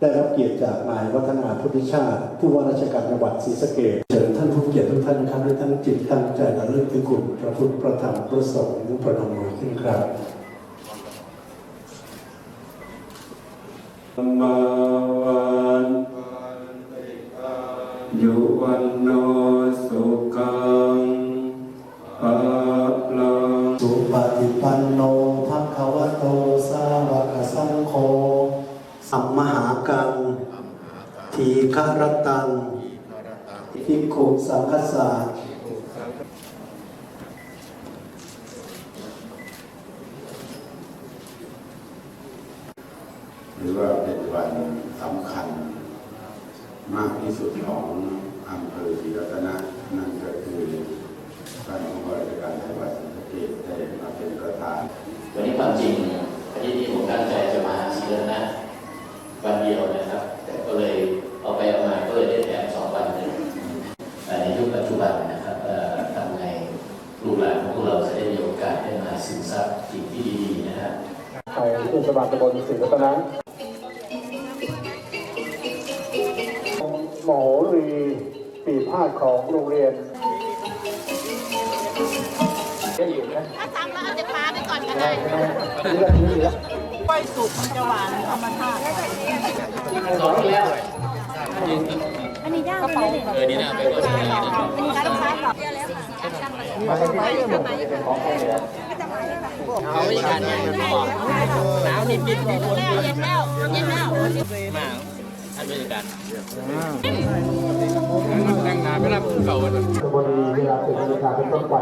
ได้รับเกียรติจากนายวัฒนาพุทธิชาติ ผู้ว่าราชการจังหวัดศรีสะเกษเชิญท่านผู้เกียรติทุกท่านครับด้วยท่านจิตตั้งใจระลึกถึงคุณพระพุทธพระธรรมพระสงฆ์ประนมมือขึ้นครับมาวันยุวันโนสุขังภาลังสุปฏิปัากัง ทีฆรตังทิกขุสังคสาหรือว่าเป็นวันสำคัญ มากที่สุดของอำเภอศรีรัตนะนั่นก็คือท่านผู้ว่าราชการจังหวัดศรีสะเกษได้มาเป็นประธานวันนี้ความจริงอาทิตย์นี้ผมตั้งใจจะมาศรีรัตนะวัน เดียวนะครับ แต่ก็เลยเอาไปเอามาก็เลยได้แถมสองวันเลยเอ่อในยุคปัจจุบันนะครับเอ่อทำไงลูกหลานของพวกเราจะได้มีโอกาสได้มาซึมซับสิ่งที่ดีๆนะครับไปเทศบาลตำบลศรีรัตนะหมอรีปีพาดของโรงเรียนได้อยู่นะถ้าทำแล้วเอาแต่ปลาไปก่อนก็ได้นี่ กล้วยสุกมันจะหวานธรรมชาติสองที่แล้วอันนี้ย่างไปเลยเออนี่น่าไปก่อนอันนี้การค้าหรอเขาอีกอันหนึงบอกหนาวนิดนิดมีคนเย็นแล้วเย็นแล้วมาอันเป็นกันตำบลรีเวลาเป็นนาฬิกาเป็นต้นไป